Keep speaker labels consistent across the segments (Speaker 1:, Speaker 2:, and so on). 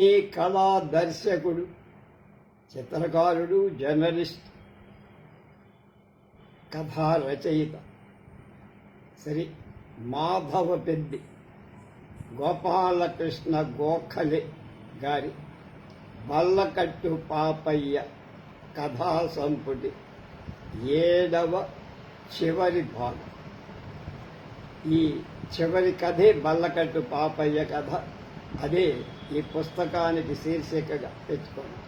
Speaker 1: ఈ కళా దర్శకుడు చిత్రకారుడు జర్నలిస్ట్ కథా రచయిత శ్రీ మాధవ పెద్ది గోపాలకృష్ణ గోఖలే గారి బల్లకట్టు పాపయ్య కథా సంపుటి ఏడవ చివరి భాగం. ఈ చివరి కథే బల్లకట్టు పాపయ్య కథ. అదే ఈ పుస్తకానికి శీర్షికగా తెచ్చుకోండి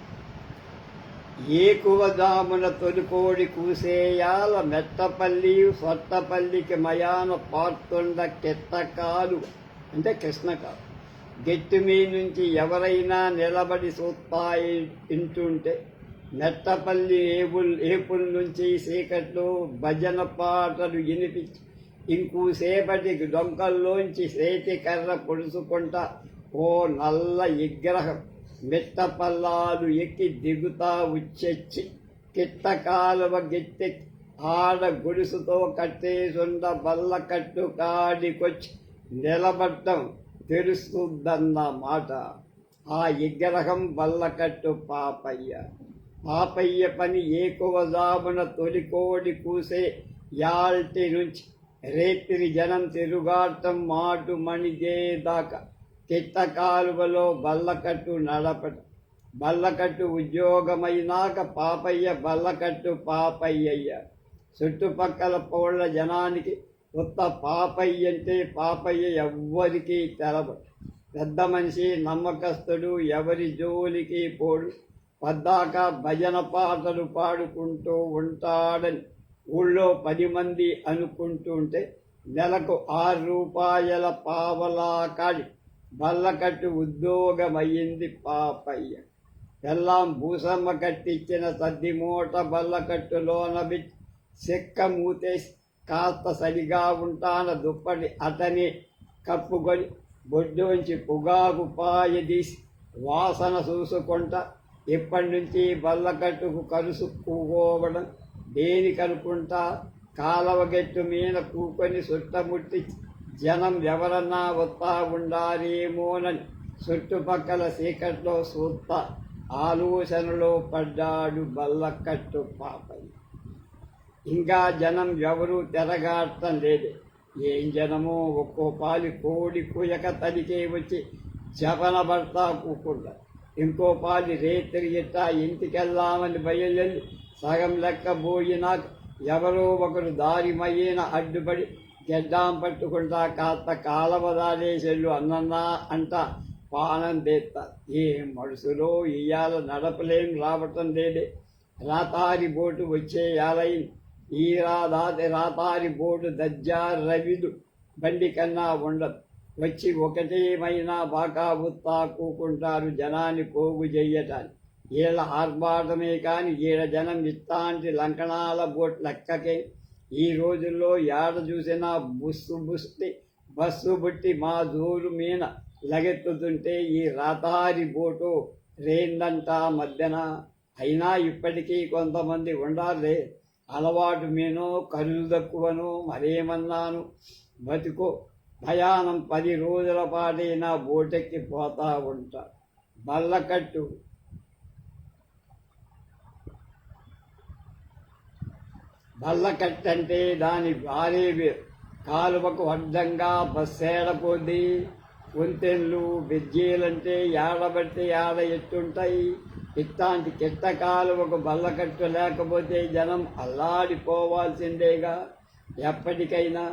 Speaker 1: ఏకువదామున తొలికోడి కూసేయాల మెట్టపల్లి సొట్టపల్లికి మయాన పార్తుండ కెత్తకాలు. అంటే కృష్ణకాలు. గట్టి మీ నుంచి ఎవరైనా నిలబడి సూత్తాయి వింటుంటే మెట్టపల్లి ఏబుల్ ఏపుల్ నుంచి చీకట్లో భజన పాటలు వినిపించి ఇంకూసేపటికి డొంకల్లోంచి సేతి కర్ర పొడుచుకుంటా ఓ నల్ల విగ్రహం మిట్టపల్లాలు ఎక్కి దిగుతా వచ్చెచ్చి కిట్టకాలువ గెత్తె ఆడ గుడిసుతో కట్టేసుండ బల్ల కట్టు కాడికొచ్చి నిలబడ్డం తెలుస్తుందన్న మాట. ఆ విగ్రహం బల్లకట్టు పాపయ్య. పాపయ్య పని ఏకువజామున తొలికోడి కూసే యాల్టి నుంచి రేత్రి జనం తిరుగాటం మాటు మణిగేదాకా చిత్త కాలువలో బల్లకట్టు నడప బల్లకట్టు ఉద్యోగమైనాక పాపయ్య బల్లకట్టు పాపయ్యయ్య. చుట్టుపక్కల పౌళ్ళ జనానికి కొత్త పాపయ్య అంటే పాపయ్య ఎవ్వరికీ తెలవ పెద్ద మనిషి నమ్మకస్తుడు ఎవరి జోలికి పోడు. పద్దాక భజన పాటలు పాడుకుంటూ ఉంటాడని ఊళ్ళో పది మంది అనుకుంటుంటే నెలకు ఆరు రూపాయల పావలా కాడి బల్లకట్టు ఉద్యోగమయ్యింది పాపయ్య. ఎల్లాం భూసమ్మ కట్టించిన సద్ది మూట బల్లకట్టులోన చెక్క మూతేసి కాస్త సరిగా ఉంటాన దుప్పటి అతని కప్పుకొని బొడ్డుంచి పొగాకు పాయ వాసన చూసుకుంటా ఇప్పటి నుంచి బల్లకట్టుకు కలుసుకుపోవడం దేనికనుకుంటా? కాలవ గట్టు మీద కూకొని సుట్టముట్టి జనం ఎవరన్నా వస్తా ఉండారేమోనని చుట్టుపక్కల చీకట్లో చూస్తా ఆలోచనలో పడ్డాడు బల్లకట్టు పాపయ్య. ఇంకా జనం ఎవరూ తిరగాడటం లేదు. ఏం జనమో ఒక్కో పాలి కోడి కుయక తలికే వచ్చి జపన పడతా కూకుండా. ఇంకో పాలి రేత్రి ఇట్టా ఇంటికెళ్దామని బయలుదేరి సగం లెక్క పోయినాక ఎవరో ఒకరు దారి మయ్యేన అడ్డుపడి గెడ్డాం పట్టుకుంటా కాస్త కాలవదాలేసెళ్ళు అన్నన్నా అంట పానం తీస్తారు ఏ మనసులో ఇయ్యాల నడపలేం రావటం లేదే. రాతారి బోటు వచ్చే యాలైన్ ఈ రాదాతి రాతారి బోటు దజ్జా రవిదు. బండి కన్నా ఉండదు. వచ్చి ఒకటేమైనా బాకా బుత్తా కూకుంటారు జనాన్ని పోగు చెయ్యటానికి ఈళ్ళ ఆర్భాటమే కాని ఈడ జనం ఇత్తాంటి లంకణాల బోట్ లెక్కకే. ఈ రోజుల్లో ఏడ చూసినా బుస్సు బుస్తి బస్సు బుట్టి మా జోరు మీన లగెత్తుతుంటే ఈ రథారి బోటు రేందంట మధ్యన. అయినా ఇప్పటికీ కొంతమంది ఉండాలి అలవాటు మీనో కరులు తక్కువను మరేమన్నాను? బతుకో భయానం పది రోజుల పాటైనా బోటెక్కి పోతా ఉంటా. బల్లకట్టు బల్లకట్టంటే దాని భారీ కాలువకు అడ్డంగా బస్సేడ వంతెన్లు బెజ్జీలంటే ఏడబట్టి ఏడ ఎట్టుంటాయి ఇట్లాంటి కిట్ట కాలువకు బల్లకట్టు లేకపోతే జనం అల్లాడిపోవాల్సిందేగా. ఎప్పటికైనా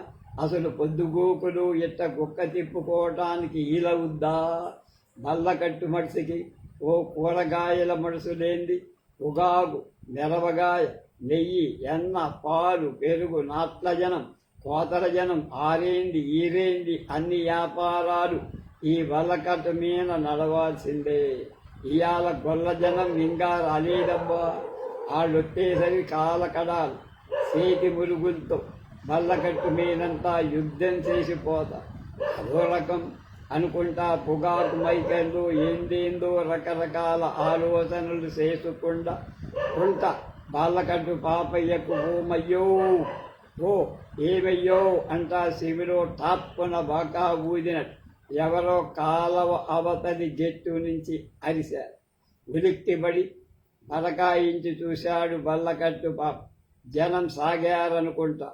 Speaker 1: అసలు పొద్దుగూకులు ఇట్ట కుక్క తిప్పుకోవటానికి ఈలవుద్దా బల్లకట్టు మడిసికి ఓ కూరగాయల మడుసు లేంది ఉగాగు మెరవగాయ. నెయ్యి ఎన్న పాలు పెరుగు నాట్ల జనం కోతల జనం ఆరేంది ఈరేంది అన్ని వ్యాపారాలు ఈ వలకట మీద నడవాల్సిందే. ఇవాళ గొల్ల జనం ఇంకా రాలేదబ్బా. వాళ్ళొట్టేసరి కాలకడాలు చేతి మురుగులతో బల్లకట్టు మీదంతా యుద్ధం చేసిపోతా అదో రకం అనుకుంటా పొగాకు మైకళ్ళు ఏందేందో రకరకాల ఆలోచనలు చేసుకుండా ఉంటా. బాలకట్టు పాపయ్యకు హోమయ్యో. ఓ ఏమయ్యో అంటా శివిలో తాప్పున బాకా ఊదినట్టు ఎవరో కాలవ అవతలి జట్టు నుంచి అరిశారు. ఉలిక్కిబడి బలకాయించి చూశాడు బల్లకట్టు పాప. జనం సాగారనుకుంటా.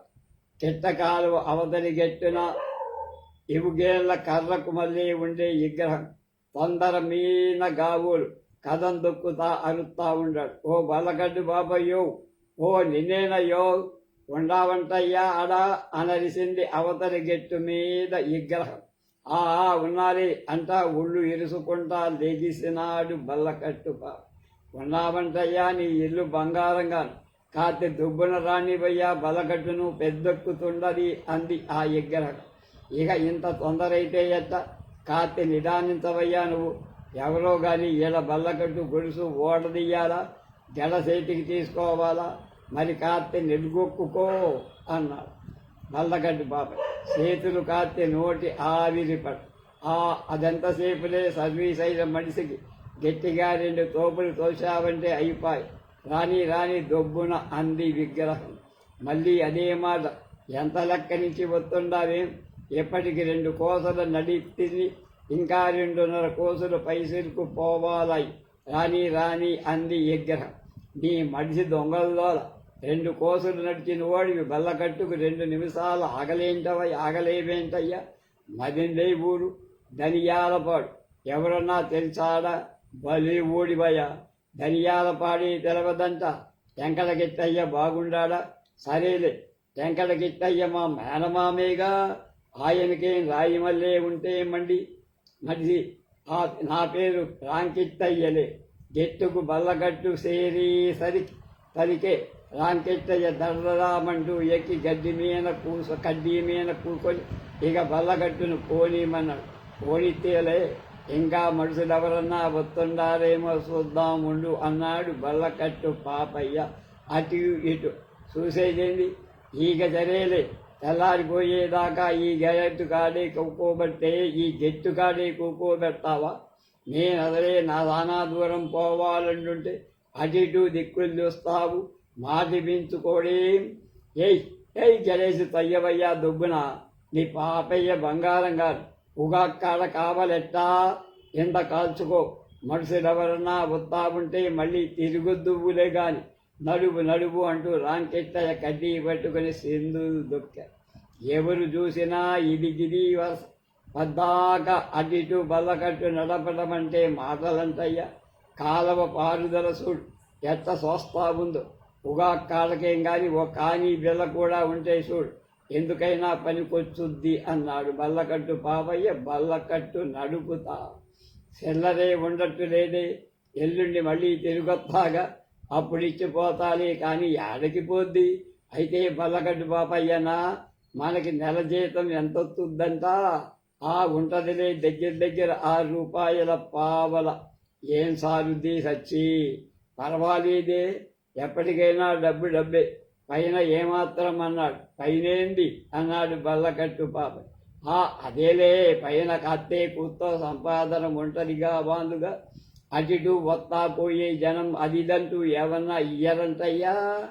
Speaker 1: చెట్ట కాలువ అవతలి గట్టున ఇవుగేళ్ళ కర్రకు మళ్ళీ ఉండే విగ్రహం. తొందర మీన గావులు. కథం దొక్కుతా అరుస్తా ఉండాడు. ఓ బలగడ్డు బాబయ్యో ఓ నిన్నేనయ్యో ఉండావంటయ్యా అడా అనరిసింది అవతలి గెట్టు మీద విగ్రహం ఆ ఆ, ఉన్నారి అంటా ఉళ్ళు ఇరుసుకుంటా లెగిసినాడు బల్లకట్టు బాబు. ఉన్నావంటయ్యా నీ ఇల్లు బంగారంగా కాతి దుబ్బున రాణివయ్యా బలగట్టును పెద్దెక్కుతుండది అంది ఆ విగ్రహం ఇక ఇంత తొందర అయితే ఎట్ట? కాతి నిదానించవయ్యా నువ్వు. ఎవరో కానీ ఈడ బల్లకట్టు గొలుసు ఓడదీయాలా? జడ చేతికి తీసుకోవాలా? మరి కాత్తి నిలుగొక్కుకో అన్నాడు. బల్లగడ్డి బాబాయ్ చేతులు కాత్తి నోటి ఆవిరిపడు ఆ అదెంతసేపులే సర్వీస్ అయిన మనిషికి గట్టిగా రెండు తోపులు తోశావంటే అయిపోయి. రాని రాని దొబ్బున అంది విగ్రహం. మళ్ళీ అదే మాట ఎంత లెక్క నుంచి వస్తుండావేం? ఎప్పటికి రెండు కోసలు నడిపింది ఇంకా రెండున్నర కోసులు పైసలకు పోవాలై రాని రాని అంది విగ్రహం. నీ మడిసి దొంగల్లో రెండు కోసులు నడిచిన ఓడివి బల్లకట్టుకు రెండు నిమిషాలు ఆగలేంటవ ఆగలేవేంటయ్యా? మదిందై ఊరు. ధనియాలపాడు. ఎవరన్నా తెలిసాడా? బలి ఊడివయ్యా. ధనియాలపాడి తెలవదంట. వెంకటగిత్తయ్య బాగుండాడా? సరేలే. వెంకటగిత్తయ్య మా మేనమామేగా. ఆయనకేం రాయిమల్లే ఉంటే మండి. మనిషి ఆ నా పేరు రాంకిత్తయ్యలే గెట్టుకు బల్లగట్టు సేరీ సరి సరికే. రాంకిట్టయ్య దర్రరామంటూ ఎక్కి గడ్డి మీద కూస కడ్డీ మీద కూకొని ఇక బల్లగట్టును పోనీమన్నాడు. పోనితేలే ఇంకా మనుషులు ఎవరన్నా వస్తుండారేమో చూద్దాముండు అన్నాడు బల్లకట్టు పాపయ్య. అటు ఇటు చూసేదేంది? ఈగ జరేలే. తెల్లారిపోయేదాకా ఈ గెట్టు కాడే కూకోబెడితే ఈ గెట్టు కాడే కూకోబెడతావా? నేను అదరే నా దానా దూరం పోవాలంటుంటే అటు ఇటు దిక్కులు చూస్తావు మాటి పెంచుకోడేం ఏయ్ ఏయ్ గణేష్ తయ్యవయ్యా దుబ్బున నీ పాపయ్య బంగారం గారు ఉగాక్కడ కావలెట్టా? ఎండ కాల్చుకో మనుషులెవరన్నా వస్తా ఉంటే మళ్ళీ తిరుగుద్దువులే కానీ నడువు నడువు అంటూ రాంకెట్టయ్య కడ్డీ పట్టుకుని సింధు దొక్కారు. ఎవరు చూసినా ఇది గిది పద్దాక అటు బల్లకట్టు నడపడం అంటే మాటలంటయ్యా కాలవ పారుదల చూడు ఎట్ట సోస్తా ఉందో. ఉగా కాలకేం కానీ ఓ కానీ బిల్ల కూడా ఉంటే చూడు ఎందుకైనా పనికొచ్చుద్ది అన్నాడు బల్లకట్టు పాపయ్య బల్లకట్టు నడుపుతా. సెల్లరే ఉండట్టు లేదే. ఎల్లుండి మళ్ళీ తిరుగొత్తాగా. అప్పుడు ఇచ్చిపోతాలి కానీ ఏడకి పోద్ది? అయితే బల్లగడ్డి బాపయ్యనా మనకి నెల జీతం ఎంత వస్తుందంట ఆ ఉంటదిలే దగ్గర దగ్గర ఆరు రూపాయల పావల. ఏం సారుద్ది సచ్చి? పర్వాలేదే ఎప్పటికైనా డబ్బు డబ్బే. పైన ఏమాత్రం అన్నాడు. పైనేంది? అన్నాడు బల్లకట్టు పాప ఆ అదేలే పైన కత్తే కూతో సంపాదన ఒంటరిగా బాందుగా. అటు వస్తా పోయే జనం అదిదంటూ ఏమన్నా ఇయ్యరంటయ్యా?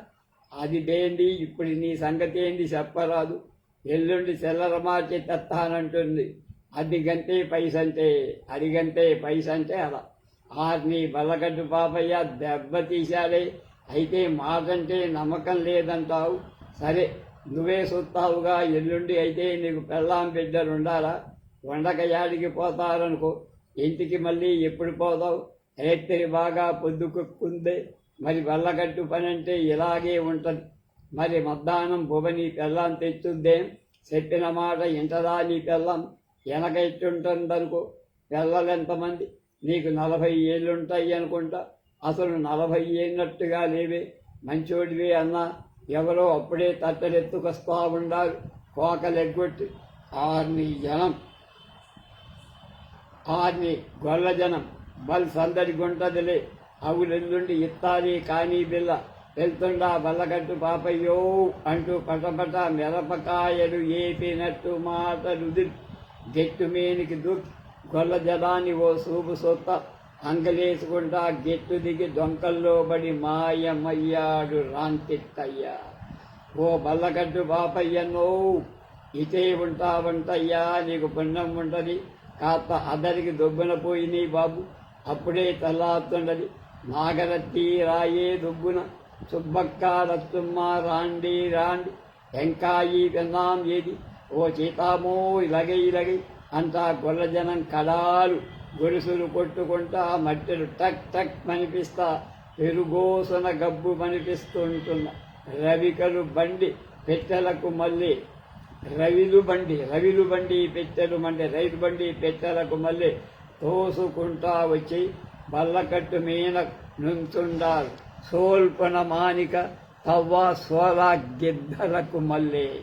Speaker 1: అది దేంది ఇప్పుడు నీ సంగతి ఏంది చెప్పరాదు. ఎల్లుండి చెల్లర మార్చి తెస్తానంటుంది అది గంటే పైసంటే అది గంటే పైసంటే అలా. ఆర్ని బల్లగడ్డు పాపయ్య దెబ్బ తీశాడే అయితే మాకంటే నమ్మకం లేదంటావు. సరే నువ్వే చూస్తావుగా ఎల్లుండి అయితే నీకు పెళ్ళాం బిడ్డలు ఉండాలా వండక యాడికి పోతారనుకో. ఇంటికి మళ్ళీ ఎప్పుడు పోతావు రేత్రి బాగా పొద్దుకుంది మరి బల్లగట్టు పని అంటే ఇలాగే ఉంటుంది. మరి మధ్యాహ్నం భువని పెళ్ళాం తెచ్చుద్దేం. చెప్పిన మాట ఇంటదా నీ పెళ్ళాం? వెనక ఎట్టుంటుందనుకో పిల్లలు ఎంతమంది? నీకు నలభై ఏళ్ళుంటాయి అనుకుంటా. అసలు నలభై ఏళ్ళట్టుగా లేవే. మంచోడివి అన్నా. ఎవరో అప్పుడే తట్టలెత్తుకొస్తా ఉండాలి కోకలెగ్గొట్టి ఆర్ని జనం. ఆర్ని గొల్ల జనం. బల్ సందడి గుంటదిలే. అవులెల్లుండి ఇత్తాది కానీ బిల్ల. వెళ్తుండా బల్లగట్టు పాపయ్యో అంటూ పటపట మిరపకాయలు ఏపినట్టు మాటలు గెట్టు మేనికి దూకి గొల్ల జలాన్ని ఓ సూపు సొత్త. అంగలేసుకుంటా గెట్టు దిగి దొంకల్లో పడి మాయమయ్యాడు రాంతిట్టయ్యా ఓ బల్లగడ్డు పాపయ్యన్నో ఇటే ఉంటావంటయ్యా నీకు పుణ్యం ఉంటది. కాస్త అదరికి దొబ్బున పోయినాయి బాబు. అప్పుడే తెల్లారుతుండది నాగరత్తి రాయే దుబ్బున సుబ్బక్క రత్తుమ్మ రాండి రాండి. వెంకాయి విన్నాం ఏది? ఓ చీతామో ఇలాగై ఇలాగై. అంతా గొల్లజనం కడాలు గొలుసులు కొట్టుకుంటా మట్టెలు టక్ టక్ మనిపిస్తా. పెరుగోసన గబ్బు మనిపిస్తుంటున్న. రవికలు బండి పెట్టెలకు మళ్ళీ రవిలు బండి రవిలు బండి పెట్టెలు మండి రైలు బండి పెట్టెలకు మళ్ళీ తోసుకుంటా వచ్చి బల్లకట్టు మీద నుంచుండారు. సోల్పన మానిక తవ్వ సోలా గిద్దలకు మళ్ళీ.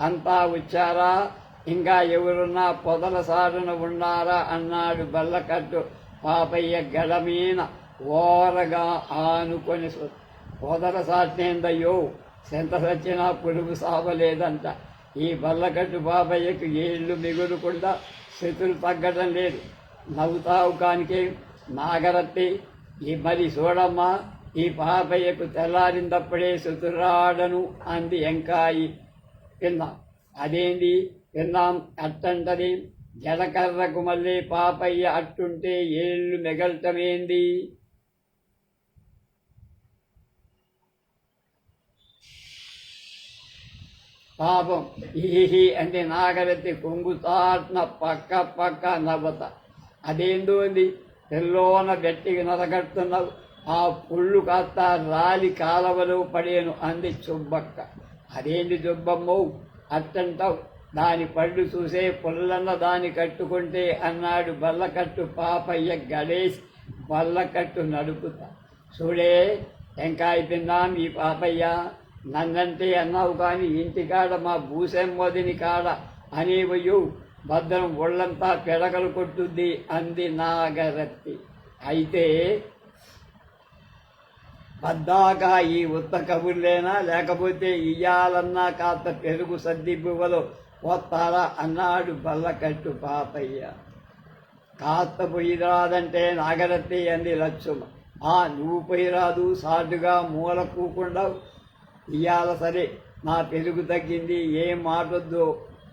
Speaker 1: అంతా వచ్చారా? ఇంకా ఎవరున్నా పొదల సారున ఉన్నారా? అన్నాడు బల్లకట్టు పాపయ్య గడమీన ఓరగా ఆనుకొని పొదల సాటినేందయ్యో సెంత సచ్చినా పురుగు సావలేదంట. ఈ బల్లకట్టు బాబయ్యకు ఏళ్ళు మిగులుకుండా శత్రులు తగ్గడం లేదు. నవ్వుతావు కానికే నాగరత్తి ఈ మరి చూడమ్మా ఈ పాపయ్యకు తెల్లారిందప్పుడే సుతురాడను అంది ఎంకాయి. విన్నాం. అదేంది? విన్నాం. అట్టంటది జడకర్రకు మళ్ళీ పాపయ్య అట్టుంటే ఏళ్ళు మిగల్టమేంది పాపం. ఈ అంటే నాగరతి కొంగుతాట్న పక్క పక్క నవ్వత. అదేందో అంది తెల్లోన గట్టిగా నరగడుతున్నావు. ఆ పుళ్ళు కాస్త రాలి కాలవలో పడేను అంది చుబ్బక్క. అదేంది చుబ్బమ్మో అట్టంటావు దాని పళ్ళు చూసే పుల్లన్న దాని కట్టుకుంటే అన్నాడు బల్లకట్టు పాపయ్య గణేష్. బల్లకట్టు నడుపుతా. చూడే టెంకాయ తిన్నాం ఈ పాపయ్య. నన్నంటే అన్నావు కానీ ఇంటికాడ మా భూసెమ్మదిని కాడ అనేవయ్యో? భద్రం ఒళ్ళంతా పిడకలు కొట్టుద్ది అంది నాగరత్తి. అయితే పద్దాక ఈ ఉత్త కబుర్లేనా? లేకపోతే ఇయ్యాలన్నా కాస్త పెరుగు సద్ది బువ్వలో పోతారా అన్నాడు బల్లకట్టు పాపయ్య. కాస్త పొయ్యి రాదంటే నాగరత్తి అంది లక్ష్మ ఆ నువ్వు పొయ్యి రాదు సాటుగా మూల కూకుండా ఇయ్యాల సరే నా పెరుగు తగ్గింది ఏం మాటొద్దో.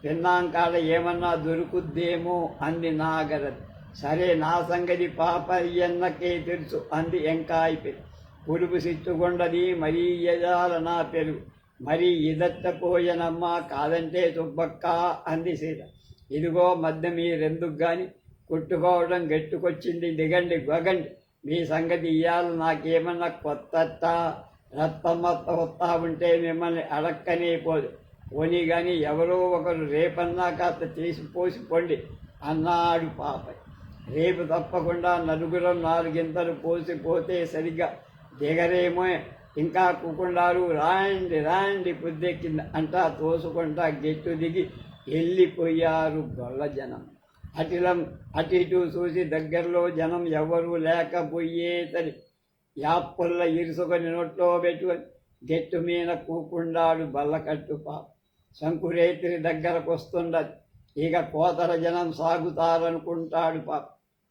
Speaker 1: తిన్నాం కాడ ఏమన్నా దొరుకుద్దేమో అంది నాగరత్తి సరే నా సంగతి పాపయ్యన్నకే తెలుసు అంది ఎంకాయి పెరుగు పురుగు సిచ్చుకొండది మరీ ఎదాల నా పెరుగు. మరీ ఇదత్తపోయనమ్మ కాదంటే సుబ్బక్క అంది సీత. ఇదిగో మధ్య మీరెందుకు గాని కొట్టుకోవడం గట్టుకొచ్చింది దిగండి గొగండి మీ సంగతి ఇయ్యాల నాకేమన్నా కొత్త రత్తమత్త వస్తా ఉంటే మిమ్మల్ని అడక్కనే పోదు. పోనీ కానీ ఎవరో ఒకరు రేపన్నా కాస్త చేసి పోసిపోండి అన్నాడు పాప. రేపు తప్పకుండా నలుగురం నాలుగింతలు పోసిపోతే సరిగ్గా దిగరేమో. ఇంకా కుకుండారు రాండి రాండి పొద్దెక్కింది అంటా తోసుకుంటా గెట్టు దిగి వెళ్ళిపోయారు గొల్ల జనం. అటిలం అటు ఇటు చూసి దగ్గరలో జనం ఎవరు లేకపోయేసరి యాప్పుల్ల ఇరుసుకొని నొట్టో పెట్టుకొని గెట్టు మీద కూకుండాడు బల్లకట్టు పాప. శంకురేత్రి దగ్గరకు వస్తుండదు ఇక కోతల జనం సాగుతారనుకుంటాడు పాప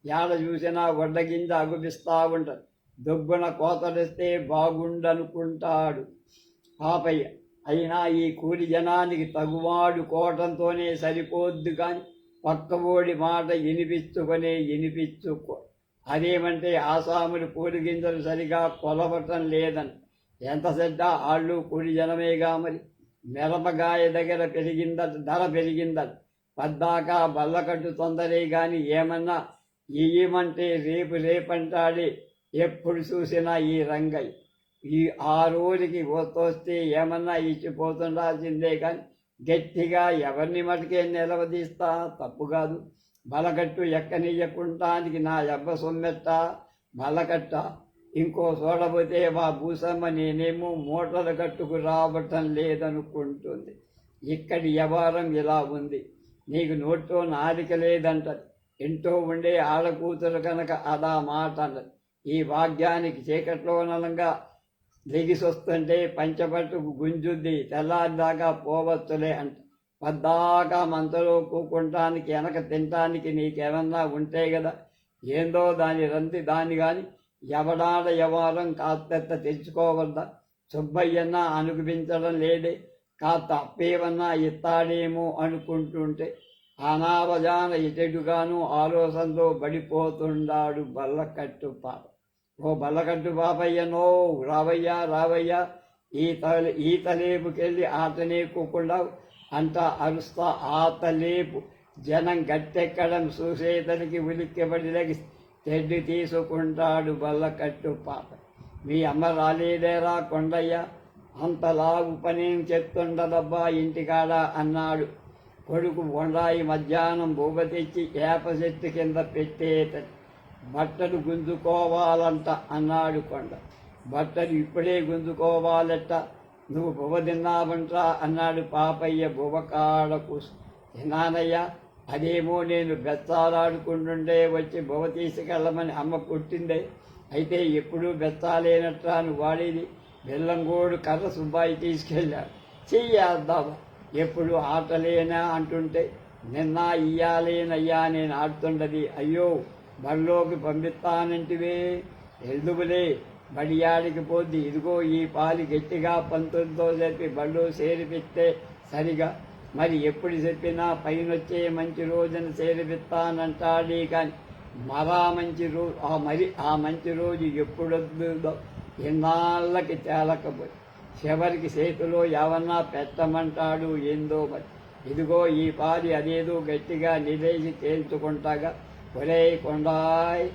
Speaker 1: ఏడ చూసినా వడ్డగింజ అగుపిస్తా ఉంటది దొబ్బున కోతలిస్తే బాగుండనుకుంటాడు. పాపయ్య అయినా ఈ కూలి జనానికి తగువాడు కోటంతోనే సరిపోద్దు కానీ పక్కబోడి మాట వినిపించుకొనే వినిపించుకో. అదేమంటే ఆసాములు కూలి గింజలు సరిగా కొలవటం లేదని. ఎంత శ్రద్ధ ఆళ్ళు కూలి జనమేగా మరి? మిరపగాయ దగ్గర పెరిగిందట ధర పెరిగిందట పద్దాక బల్లకట్టు తొందరే గాని ఏమన్నా ఇయ్యమంటే రేపు రేపంటాడే ఎప్పుడు చూసినా ఈ రంగయ్య ఈ ఆ రోజుకి వస్తే ఏమన్నా ఇచ్చిపోతుండాల్సిందే కానీ గట్టిగా ఎవరిని మటుకే నిలవదీస్తా తప్పు కాదు. బలకట్టు ఎక్కనియ్యకుంటానికి నా ఎవ్వ సొమ్మెట్ట బలకట్ట ఇంకో చూడబోతే మా భూసమ్మ నేనేమో మూటలు కట్టుకు రావటం లేదనుకుంటుంది. ఇక్కడి వ్యవహారం ఇలా ఉంది. నీకు నోట్లో నాలిక లేదంటది. ఇంట్లో ఉండే ఆడకూతురు కనుక అదా మాట అన్నది. ఈ భాగ్యానికి చీకట్లో నలంగా లెగిసొస్తుంటే పంచపట్టుకు గుంజుద్ది. తెల్లారిదాకా పోవచ్చులే అంట. పద్దాకా మంతలో కూకుంటానికి వెనక తినటానికి నీకేమన్నా ఉంటే కదా ఏందో దాని రంతి దాన్ని కానీ ఎవడాడ వ్యవహారం కాస్త తెచ్చుకోవద్దా సుబ్బయ్యన్న అనుభవించడం లేదే కాస్త అప్పేవన్నా ఇస్తాడేమో అనుకుంటుంటే అనావజాన ఇతడుగాను ఆలోచనతో బడిపోతుండాడు బల్లకట్టు పాప. ఓ బల్లకట్టు పాపయ్యనో రావయ్యా రావయ్యా ఈ తల ఈ తలేపుకెళ్ళి ఆతనేకోకుండా అంతా అరుస్తా ఆతలేపు జనం గట్టెక్కడం చూసేతనికి ఉలిక్కిబడి లగి తెడ్డు తీసుకుంటాడు బల్లకట్టు పాప. మీ అమ్మ రాలేదేరా కొండయ్య? అంతలా ఉపనేం చెప్తుండదబ్బా ఇంటికాడ అన్నాడు. కొడుకు బొండాయి మధ్యాహ్నం బూబ తెచ్చి ఏప చెట్టు కింద పెట్టేట. బట్టలు గుంజుకోవాలంట అన్నాడు కొండ. బట్టలు ఇప్పుడే గుంజుకోవాలట. నువ్వు బువ్వ తిన్నావంట్రా అన్నాడు పాపయ్య బువకాడ కూ తిన్నానయ్యా అదేమో నేను బెత్తాలాడుకుంటుండే వచ్చి బొమ్మ తీసుకెళ్ళమని అమ్మ కొట్టిందే. అయితే ఎప్పుడూ బెత్తాలేనట్రా అని వాడేది. బెల్లంగోడు కర్ర సుబ్బాయి తీసుకెళ్ళాడు. చెయ్యేద్దాము? ఎప్పుడు ఆటలేనా అంటుంటే నిన్న ఇయ్యాలేనయ్యా నేను ఆడుతుండది. అయ్యో బడిలోకి పంపిస్తానంటివే. ఎల్దుబులే బడియాడికి పోద్ది. ఇదిగో ఈ పాలు గట్టిగా పంతులతో చెప్పి బళ్ళు సేరిపిస్తే సరిగా మరి ఎప్పుడు చెప్పినా పైనొచ్చే మంచి రోజున చేరిపిస్తానంటాడే కానీ మరా మంచి రోజు ఆ మరి ఆ మంచి రోజు ఎప్పుడొద్దుదో ఎన్నాళ్ళకి తేలకపోయి. చివరికి చేతిలో ఎవన్నా పెట్టమంటాడు ఏందో మరి. ఇదిగో ఈ పాది అదేదో గట్టిగా నిలేసి తేల్చుకుంటాగా. ఒరే కొండాయ్.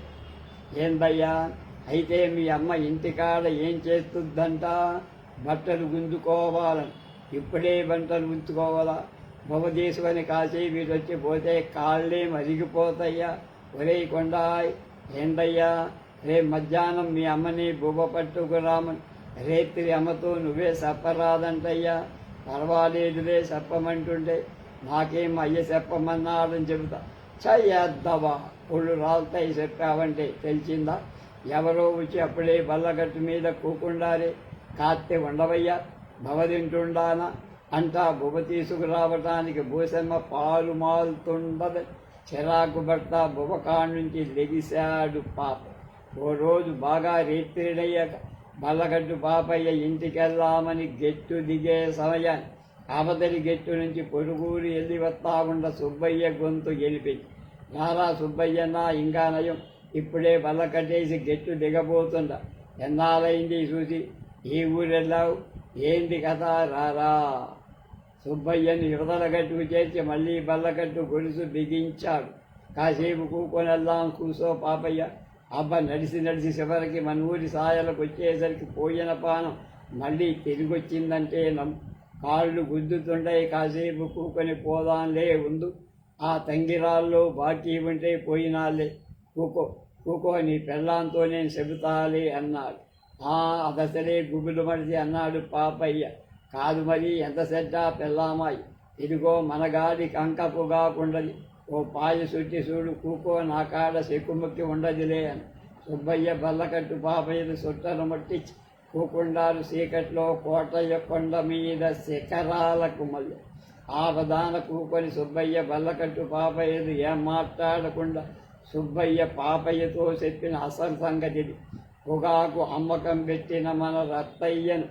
Speaker 1: ఏందయ్యా? అయితే మీ అమ్మ ఇంటికాడ ఏం చేస్తుందంట? బట్టలు గుంజుకోవాలని. ఇప్పుడే వంటలు ఉంచుకోవాలా? బొమ్మ తీసుకొని కాసి వచ్చి పోతే కాళ్ళే మరిగిపోతాయ్యా. ఒరే కొండాయ్ ఏంటయ్యా? రేపు మధ్యాహ్నం మీ అమ్మని బువ్వ పట్టుకురామని రేత్రి అమ్మతో నువ్వే చెప్పరాదంటయ్యా పర్వాలేదులే చెప్పమంటుంటే నాకేం అయ్య చెప్పమన్నాడని చెబుతా. చెయ్యేద్దావా ఒళ్ళు రాలుతాయి చెప్పావంటే తెలిసిందా? ఎవరో వచ్చి అప్పుడే బల్లగట్టు మీద కూకుండారే. కాత్తే ఉండవయ్యా. భవదింటుండాన అంటా బువ్వ తీసుకురావటానికి భూసమ్మ పాలు మాలుతుండదు. చిరాకు భర్త బువ్వకాడ నుంచి లెగిశాడు పాప. ఓ రోజు బాగా రేత్రిడయ్యాక బల్లగడ్డు పాపయ్య ఇంటికెళ్దామని గెట్టు దిగే సమయాన్ని అవతలి గెట్టు నుంచి పొరుగురు వెళ్ళి వస్తా ఉండ సుబ్బయ్య గొంతు గెలిపింది. సుబ్బయ్య నా ఇంకా నయం. ఇప్పుడే బల్ల కట్టేసి గెట్టు దిగబోతుండ. ఎన్నాలైంది చూసి ఈ ఊరెళ్ళావు? ఏంది కథ? రారా. సుబ్బయ్యని యువతల గట్టుకు చేర్చి మళ్ళీ బల్లకట్టు గొలుసు బిగించాడు. కాసేపు కూకొని వెళ్దాం కూసో పాపయ్య. అబ్బ నడిసి నడిచి చివరికి మన ఊరి సాయలకు వచ్చేసరికి పోయిన పానం మళ్ళీ తిరిగొచ్చిందంటే నం. కాళ్ళు గుద్దుతుండే కాసేపు కూకొని పోదాంలే ఉండు. ఆ తంగిరాల్లో బాకీ ఉంటే పోయినాలే. కూకో కూకో నీ పెళ్ళాంతో నేను చెబుతాలే అన్నాడు. ఆ అదసలే గుబులు మడిచి అన్నాడు పాపయ్య కాదు మరి ఎంత శ్రద్ధ పెళ్ళామాయి. ఇదిగో మనగాడి కంకపు కాకుండది ఓ పాయ సుట్టి చూడు కూకో నా కాడ సెక్కుముక్కి ఉండదులే అని. సుబ్బయ్య బల్లకట్టు పాపయ్యను సుట్టను మట్టించి కూకుండారు చీకట్లో కోటయ్య కొండ మీద శిఖరాలకు మళ్ళీ. ఆపదాన కూకొని సుబ్బయ్య బల్లకట్టు పాపయ్యను ఏం మాట్లాడకుండా సుబ్బయ్య పాపయ్యతో చెప్పిన అసలు సంగతిది పొగాకు అమ్మకం పెట్టిన మన రత్తయ్యను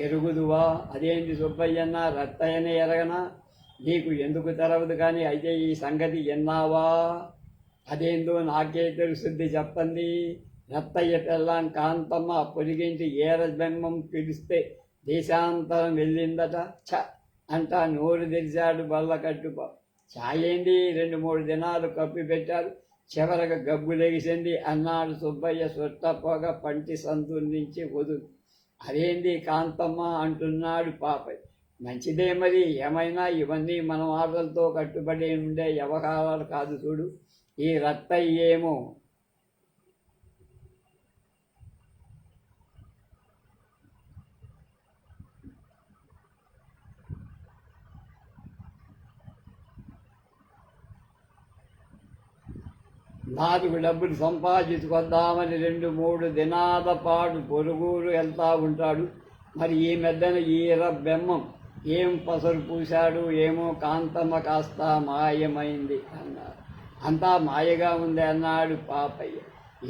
Speaker 1: ఎరుగుదువా? అదేంటి సుబ్బయ్యన్న రత్తయ్యనే ఎరగనా? నీకు ఎందుకు తెరవదు కానీ అయితే ఈ సంగతి ఎన్నావా అదేందో నాకే తెలుసుద్ది చెప్పండి. రత్తయ్య పెళ్ళాం కాంతమ్మ పొరిగింటి ఏర బెమ్మం పిలిస్తే దేశాంతరం వెళ్ళిందట. ఛ! అంటా నోరు తెరిచాడు బల్ల కట్టుకో. చాయేంది రెండు మూడు దినాలు కప్పి పెట్టారు. చివరగా గబ్బు అన్నాడు సుబ్బయ్య సుట్టపోగా పంటి సందు నుంచి వదులు అదేంది కాంతమ్మ అంటున్నాడు పాపయ్య మంచిదే మరి ఏమైనా ఇవన్నీ మన మాటలతో కట్టుబడి ఉండే వ్యవహారాలు కాదు చూడు. ఈ రత్తయ్యేమో నాలుగు డబ్బులు సంపాదించుకొద్దామని రెండు మూడు దినాల పాటు పొరుగురు వెళ్తా ఉంటాడు. మరి ఈ మెద్దన ఈర బెమ్మం ఏం పసరు పూశాడు? ఏమో కాంతమ్మ కాస్త మాయమైంది అన్నారు. అంతా మాయగా ఉంది అన్నాడు పాపయ్య.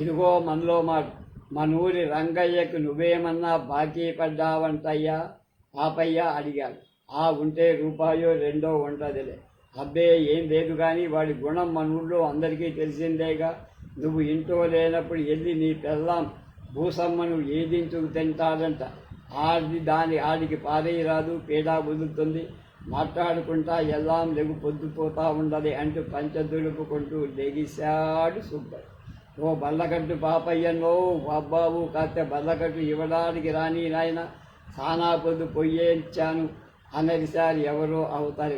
Speaker 1: ఇదిగో మనలో మాట మన ఊరి రంగయ్యకు నువ్వేమన్నా బాకీ పడ్డావంటయ్యా? పాపయ్య అడిగాడు. ఆ ఉంటే రూపాయో రెండో ఉంటుందిలే. అబ్బే ఏం లేదు కానీ వాడి గుణం మన ఊళ్ళో అందరికీ తెలిసిందేగా. నువ్వు ఇంట్లో లేనప్పుడు వెళ్ళి నీ పెళ్ళాం భూసమ్మను ఏదించుకు తింటాడంట ఆడి దాని ఆడికి పారేయరాదు పీడా వదులుతుంది. మాట్లాడుకుంటా ఎల్లాం లెగు పొద్దుపోతా ఉండదు అంటూ పంచదులుపుకుంటూ లెగిశాడు సుబ్బయ్య. ఓ బల్లకట్టు పాపయ్యనో అబ్బాబు కాస్త బల్లకట్టు ఇవ్వడానికి రాని నాయన సానా పొద్దు పొయ్యేచ్చాను అన్నదిసారి ఎవరో అవుతారు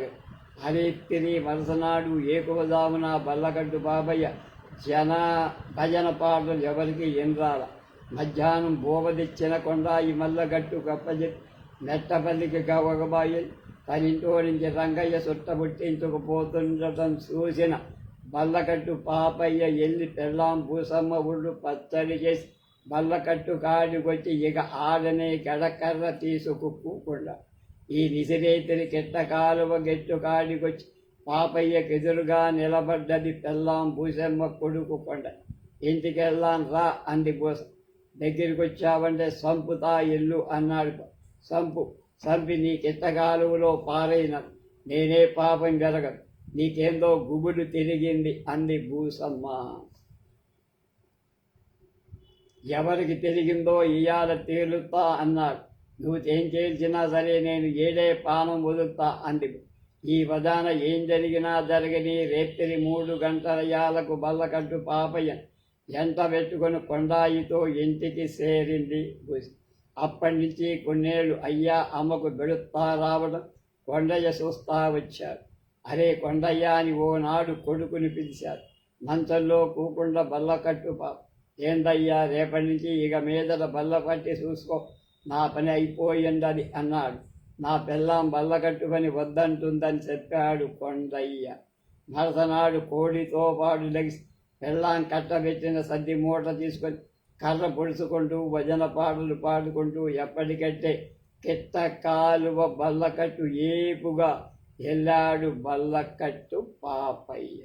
Speaker 1: హరిత్తిరి మరుసనాడు ఏకోదామున బల్లకట్టు బాబయ్య జన భజన పాటలు ఎవరికి ఎన్రాల. మధ్యాహ్నం బోవదిచ్చిన కొండాయి మల్లగట్టు కప్పజెట్టి మెట్టపల్లికి గవగబాయి తనింటో నుంచి రంగయ్య సుట్టబుట్టించుకుపోతుండటం చూసిన బల్లకట్టు పాపయ్య ఎల్లి పెళ్ళాం పూసమ్మ ఊళ్ళు పచ్చడి చేసి బల్లకట్టు కాడికొచ్చి ఇక ఆడనే గడకర్ర తీసుకుకుండా ఈ నిసిరేతిని కెట్ట కాలువ గెట్టు కాడికొచ్చి పాపయ్యకు ఎదురుగా నిలబడ్డది పెళ్ళాం భూసమ్మ కొడుకు కొండ. ఇంటికెళ్ళాం రా అంది భూస. దగ్గరికి వచ్చావంటే సంపుతా ఇల్లు అన్నాడు సంపు సంపి నీ కిట్టగాలువలో పారైన. నేనే పాపం జరగదు నీకేందో గుబులు తిరిగింది అంది భూసమ్మ. ఎవరికి తిరిగిందో ఇయాల తేలుతా అన్నాడు. నువ్వు ఏం చేసినా సరే నేను ఏడే పానం వదులుతా అంది. ఈ వదాన ఏం జరిగినా జరగని రేత్రి మూడు గంటల యాలకు బల్లకట్టు పాపయ్య ఎంత పెట్టుకొని కొండాయితో ఇంటికి చేరింది అప్పటి నుంచి కొన్నేళ్ళు అయ్యా అమ్మకు బెడుస్తా రావడం కొండయ్య చూస్తా వచ్చాడు. అరే కొండయ్య అని ఓనాడు కొడుకుని పిలిచాడు. మంచంలో కూకుండా బల్లకట్టు పాప. ఏందయ్యా రేపటి నుంచి ఇక మీదట బల్ల పట్టి చూసుకో. నా పని అయిపోయిందని అన్నాడు. నా పిల్లం బల్ల కట్టుకొని వద్దంటుందని చెప్పాడు కొండయ్య. మరసనాడు కోడితో పాటు లెగిసి పిల్లం కట్టబెట్టిన సద్ది మూట తీసుకొని కర్ర పొడుచుకుంటూ భజన పాటలు పాడుకుంటూ ఎప్పటికట్టే కిట్ట కాలువ బల్లకట్టు ఏపుగా వెళ్ళాడు బల్లకట్టు పాపయ్య.